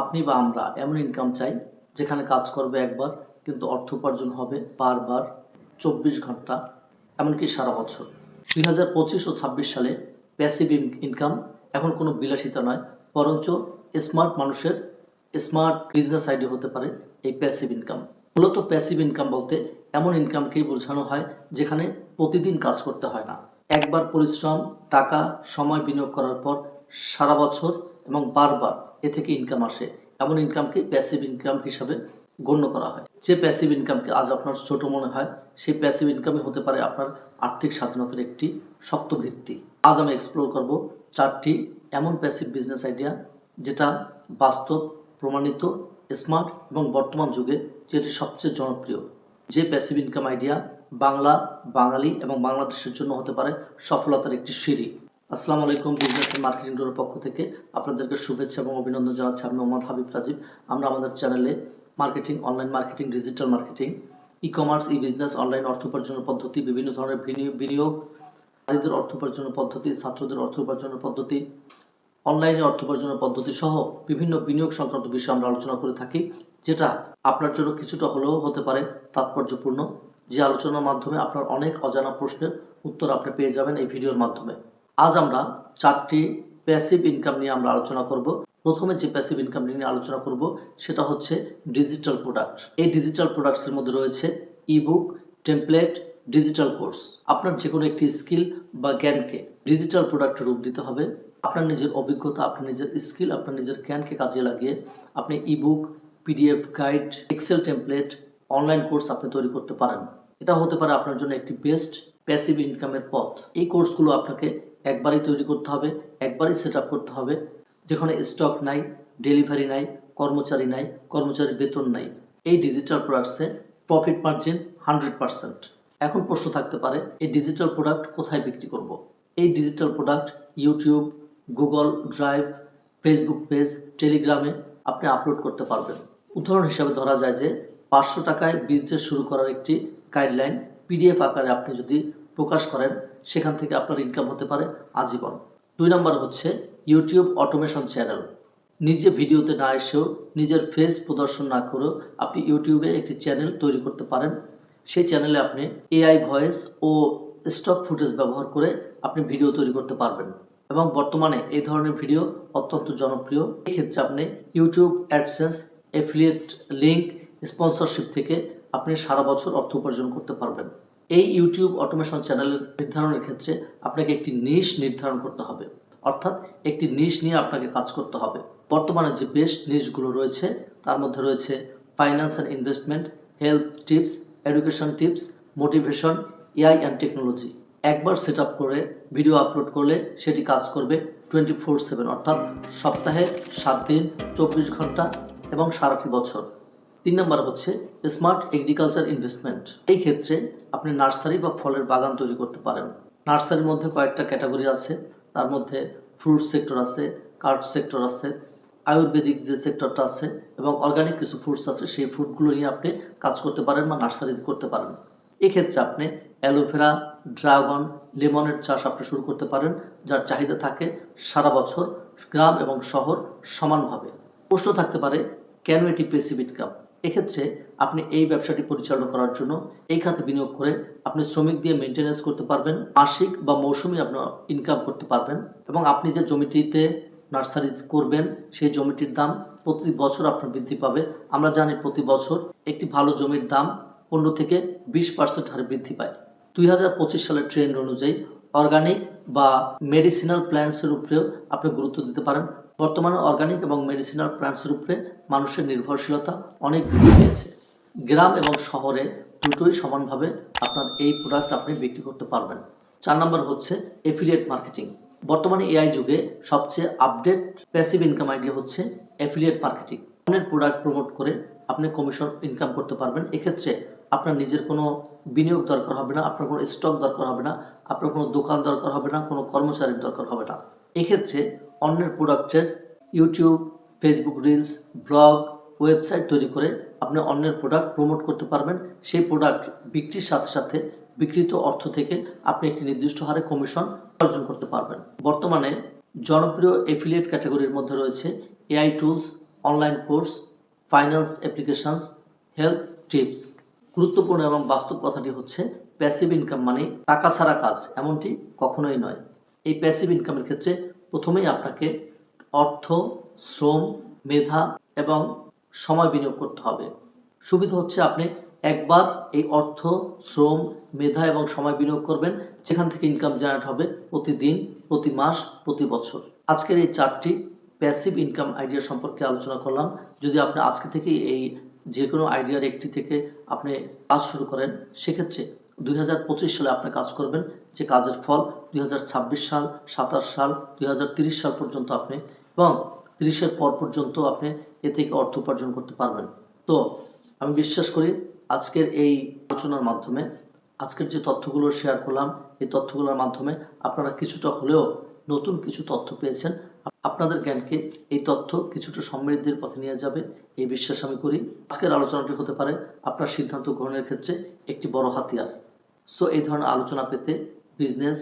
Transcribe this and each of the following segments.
আপনি বা আমরা এমন ইনকাম চাই, যেখানে কাজ করবে একবার, কিন্তু অর্থ উপার্জন হবে বারবার চব্বিশ ঘণ্টা, এমনকি সারা বছর। দুই হাজার পঁচিশ ও ছাব্বিশ সালে প্যাসিভ ইনকাম এখন কোনো বিলাসিতা নয়, বরঞ্চ স্মার্ট মানুষের স্মার্ট বিজনেস আইডিয়া হতে পারে এই প্যাসিভ ইনকাম মূলত প্যাসিভ ইনকাম বলতে এমন ইনকামকেই বোঝানো হয়, যেখানে প্রতিদিন কাজ করতে হয় না। একবার পরিশ্রম, টাকা, সময় বিনিয়োগ করার পর সারা বছর এবং বারবার এ থেকে ইনকাম আসে। এমন ইনকামকে প্যাসিভ ইনকাম হিসাবে গণ্য করা হয়। যে প্যাসিভ ইনকামকে আজ আপনার ছোট মনে হয়, সেই প্যাসিভ ইনকামই হতে পারে আপনার আর্থিক স্বাধীনতার একটি শক্ত ভিত্তি। আজ আমি এক্সপ্লোর করব চারটি এমন প্যাসিভ বিজনেস আইডিয়া যেটা বাস্তব, প্রমাণিত স্মার্ট এবং বর্তমান যুগে যেটি সবচেয়ে জনপ্রিয়। যে passive income idea Bangla, Bengali এবং বাংলাদেশের জন্য হতে পারে সফলতার একটি সিঁড়ি। আসসালামু আলাইকুম, বিজনেস মার্কেটিং ডোরের পক্ষ থেকে আপনাদেরকে শুভেচ্ছা এবং অভিনন্দন জানাচ্ছি। আমি মোহাম্মদ হাবিব রাজীব। আমরা আমাদের চ্যানেলে marketing, online marketing, digital marketing e commerce e business online অর্থ উপার্জনের পদ্ধতি, বিভিন্ন ধরনের বিনিয়োগ, নারীদের অর্থ উপার্জনের পদ্ধতি, ছাত্রদের অর্থ উপার্জনের পদ্ধতি, অনলাইনে অর্থ উপার্জনের পদ্ধতি সহ বিভিন্ন বিনিয়োগ সংক্রান্ত বিষয়ে আমরা আলোচনা করে থাকি, যেটা আপনার জন্য কিছুটা হলেও হতে পারে তাৎপর্যপূর্ণ। যে আলোচনার মাধ্যমে আপনার অনেক অজানা প্রশ্নের উত্তর আপনি পেয়ে যাবেন এই ভিডিওর মাধ্যমে। আজ আমরা চারটি প্যাসিভ ইনকাম নিয়ে আমরা আলোচনা করব। প্রথমে যে প্যাসিভ ইনকাম নিয়ে আলোচনা করব, সেটা হচ্ছে ডিজিটাল প্রোডাক্ট এই ডিজিটাল প্রোডাক্টসের মধ্যে রয়েছে ইবুক টেমপ্লেট ডিজিটাল কোর্স আপনার যে কোনো একটি স্কিল বা জ্ঞানকে ডিজিটাল প্রোডাক্টে রূপ দিতে হবে। আপনার নিজের অভিজ্ঞতা, আপনার নিজের স্কিল আপনার নিজের জ্ঞানকে কাজে লাগিয়ে আপনি ebook PDF guide excel template online course আপনি তৈরি করতে পারেন। এটা হতে পারে আপনার জন্য একটি বেস্ট প্যাসিভ ইনকামের পথ। এই কোর্সগুলো আপনাকে একবারই তৈরি করতে হবে, একবারই সেট করতে হবে। যেখানে স্টক নাই ডেলিভারি নাই, কর্মচারী নাই কর্মচারী বেতন নাই। এই ডিজিটাল প্রোডাক্টসে প্রফিট মার্জিন হান্ড্রেড পার্সেন্ট এখন প্রশ্ন থাকতে পারে, এই ডিজিটাল প্রোডাক্ট কোথায় বিক্রি করব। এই digital product YouTube Google drive Facebook page টেলিগ্রামে আপনি আপলোড করতে পারবেন। উদাহরণ হিসাবে ধরা যায় যে পাঁচশো টাকায় বিজনেস শুরু করার একটি গাইডলাইন পিডিএফ আকারে আপনি যদি প্রকাশ করেন সেখান থেকে আপনার ইনকাম হতে পারে আজীবন। দুই নম্বর হচ্ছে ইউটিউব অটোমেশন চ্যানেল নিজে ভিডিওতে না এসেও নিজের ফেস প্রদর্শন না করেও আপনি ইউটিউবে একটি চ্যানেল তৈরি করতে পারেন। সেই চ্যানেলে আপনি এআই ভয়েস ও স্টক ফুটেজ ব্যবহার করে আপনি ভিডিও তৈরি করতে পারবেন। এবং বর্তমানে এই ধরনের ভিডিও অত্যন্ত জনপ্রিয়। এক্ষেত্রে আপনি YouTube AdSense affiliate link sponsorship থেকে আপনি সারা বছর অর্থ উপার্জন করতে পারবেন। এই ইউটিউব অটোমেশন চ্যানেলের নির্ধারণের ক্ষেত্রে আপনাকে একটি নিশ নির্ধারণ করতে হবে। অর্থাৎ একটি নিশ নিয়ে আপনাকে কাজ করতে হবে। বর্তমানে যে বেস্ট নিশগুলো রয়েছে, তার মধ্যে রয়েছে finance and investment health tips education tips motivation AI and technology একবার সেট করে ভিডিও আপলোড করলে সেটি কাজ করবে টোয়েন্টি ফোর সেভেন অর্থাৎ সপ্তাহে সাত দিন, চব্বিশ ঘণ্টা এবং সারাটি বছর। তিন নম্বর হচ্ছে স্মার্ট এগ্রিকালচার ইনভেস্টমেন্ট এই ক্ষেত্রে আপনি নার্সারি বা ফলের বাগান তৈরি করতে পারেন। নার্সারির মধ্যে কয়েকটা ক্যাটাগরি আছে। তার মধ্যে ফ্রুট সেক্টর আছে কার্ড সেক্টর আছে, আয়ুর্বেদিক যে সেক্টরটা আছে এবং অর্গানিক কিছু ফ্রুটস আছে, সেই ফ্রুটগুলো নিয়ে আপনি কাজ করতে পারেন বা নার্সারি করতে পারেন। এক্ষেত্রে আপনি অ্যালোভেরা, ড্রাগন, লেমনের চাষ আপনি শুরু করতে পারেন, যার চাহিদা থাকে সারা বছর গ্রাম এবং শহর সমানভাবে। প্রশ্ন থাকতে পারে, কেন এটি পেসিভ ইনকাম এক্ষেত্রে আপনি এই ব্যবসাটি পরিচালনা করার জন্য এই খাতে বিনিয়োগ করে আপনি শ্রমিক দিয়ে মেনটেন্যান্স করতে পারবেন, মাসিক বা মৌসুমি আপনার ইনকাম করতে পারবেন এবং আপনি যে জমিটিতে নার্সারি করবেন, সেই জমিটির দাম প্রতি বছর আপনার বৃদ্ধি পাবে। আমরা জানি প্রতি বছর একটি ভালো জমির দাম পনেরো থেকে বিশ পার্সেন্ট হারে বৃদ্ধি পায়। দুই হাজার পঁচিশ সালের ট্রেন্ড অনুযায়ী অর্গানিক বা মেডিসিনাল প্ল্যান্টসের উপরেও আপনি গুরুত্ব দিতে পারেন। বর্তমানে অর্গানিক এবং মেডিসিনাল প্ল্যান্টসের উপরে মানুষের নির্ভরশীলতা অনেক বৃদ্ধি পেয়েছে। গ্রাম এবং শহরে দুটোই সমানভাবে আপনার এই প্রোডাক্ট আপনি বিক্রি করতে পারবেন। চার নম্বর হচ্ছে এফিলিয়েট মার্কেটিং বর্তমানে এআই যুগে সবচেয়ে আপডেট প্যাসিভ ইনকাম আইডিয়া হচ্ছে অ্যাফিলিয়েট মার্কেটিং অন্যের প্রোডাক্ট প্রমোট করে আপনি কমিশন ইনকাম করতে পারবেন। এক্ষেত্রে আপনার নিজের কোনো বিনিয়োগ দরকার হবে না, আপনার কোনো স্টক দরকার হবে না, আপনার কোনো দোকান দরকার হবে না, কোনো কর্মচারীর দরকার হবে না। এক্ষেত্রে অন্যের প্রোডাক্টের YouTube Facebook reels blog website তৈরি করে আপনি অন্যের প্রোডাক্ট প্রমোট করতে পারবেন। সেই প্রোডাক্ট বিক্রির সাথে সাথে বিক্রিত অর্থ থেকে আপনি একটি নির্দিষ্ট হারে কমিশন অর্জন করতে পারবেন। বর্তমানে জনপ্রিয় এফিলিয়েট ক্যাটাগরির মধ্যে রয়েছে AI tools online course finance applications help tips গুরুত্বপূর্ণ এবং বাস্তব কথাটি হচ্ছে প্যাসিভ ইনকাম মানে টাকা ছাড়া কাজ, এমনটি কখনোই নয়। এই প্যাসিভ ইনকামের ক্ষেত্রে প্রথমেই আপনাকে অর্থ, শ্রম, মেধা এবং সময় বিনিয়োগ করতে হবে। সুবিধা হচ্ছে আপনি একবার এই অর্থ, শ্রম, মেধা এবং সময় বিনিয়োগ করবেন, যেখান থেকে ইনকাম জেনারেট হবে প্রতিদিন, প্রতি মাস, প্রতি বছর। আজকের এই চারটি প্যাসিভ ইনকাম আইডিয়া সম্পর্কে আলোচনা করলাম। যদি আপনি আজকে থেকে এই যে কোনো আইডিয়ার একটি থেকে আপনি কাজ শুরু করেন, সেক্ষেত্রে দুই হাজার পঁচিশ সালে আপনি কাজ করবেন, যে কাজের ফল দুই হাজার ছাব্বিশ সাল, সাতাশ সাল, দুই সাল পর্যন্ত আপনি এবং তিরিশের পর পর্যন্ত আপনি এ থেকে অর্থ উপার্জন করতে পারবেন। তো আমি বিশ্বাস করি আজকের এই আলোচনার মাধ্যমে, আজকের যে তথ্যগুলো শেয়ার করলাম, এই তথ্যগুলোর মাধ্যমে আপনারা কিছুটা হলেও নতুন কিছু তথ্য পেয়েছেন। আপনাদের জ্ঞানকে এই তথ্য কিছুটা সমৃদ্ধির পথে নিয়ে যাবে, এই বিশ্বাস আমি করি। আজকের আলোচনাটি হতে পারে আপনার সিদ্ধান্ত গ্রহণের ক্ষেত্রে একটি বড় হাতিয়ার। সো এই ধরনের আলোচনা পেতে business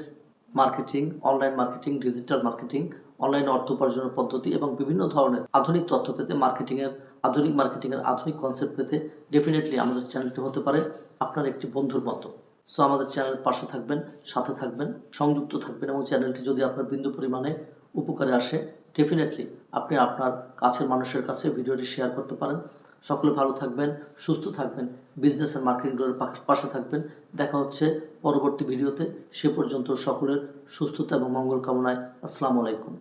marketing online marketing digital marketing online অর্থ উপার্জনের পদ্ধতি এবং বিভিন্ন ধরনের আধুনিক তথ্য পেতে মার্কেটিংয়ের আধুনিক মার্কেটিংয়ের আধুনিক কনসেপ্ট পেতে ডেফিনেটলি আমাদের চ্যানেলটি হতে পারে আপনার একটি বন্ধুর মতো। সো আমাদের চ্যানেলের পাশে থাকবেন, সাথে থাকবেন, সংযুক্ত থাকবেন এবং চ্যানেলটি যদি আপনার বিন্দু পরিমাণে উপকারে আসে ডেফিনেটলি আপনি আপনার কাছের মানুষের কাছে ভিডিওটি শেয়ার করতে পারেন। সকলে ভালো থাকবেন, সুস্থ থাকবেন বিজনেস আর মার্কেটিং ডোরের পাশে থাকবেন। দেখা হচ্ছে পরবর্তী ভিডিওতে সে পর্যন্ত সকলের সুস্থতা এবং মঙ্গল কামনায় আসসালামু আলাইকুম।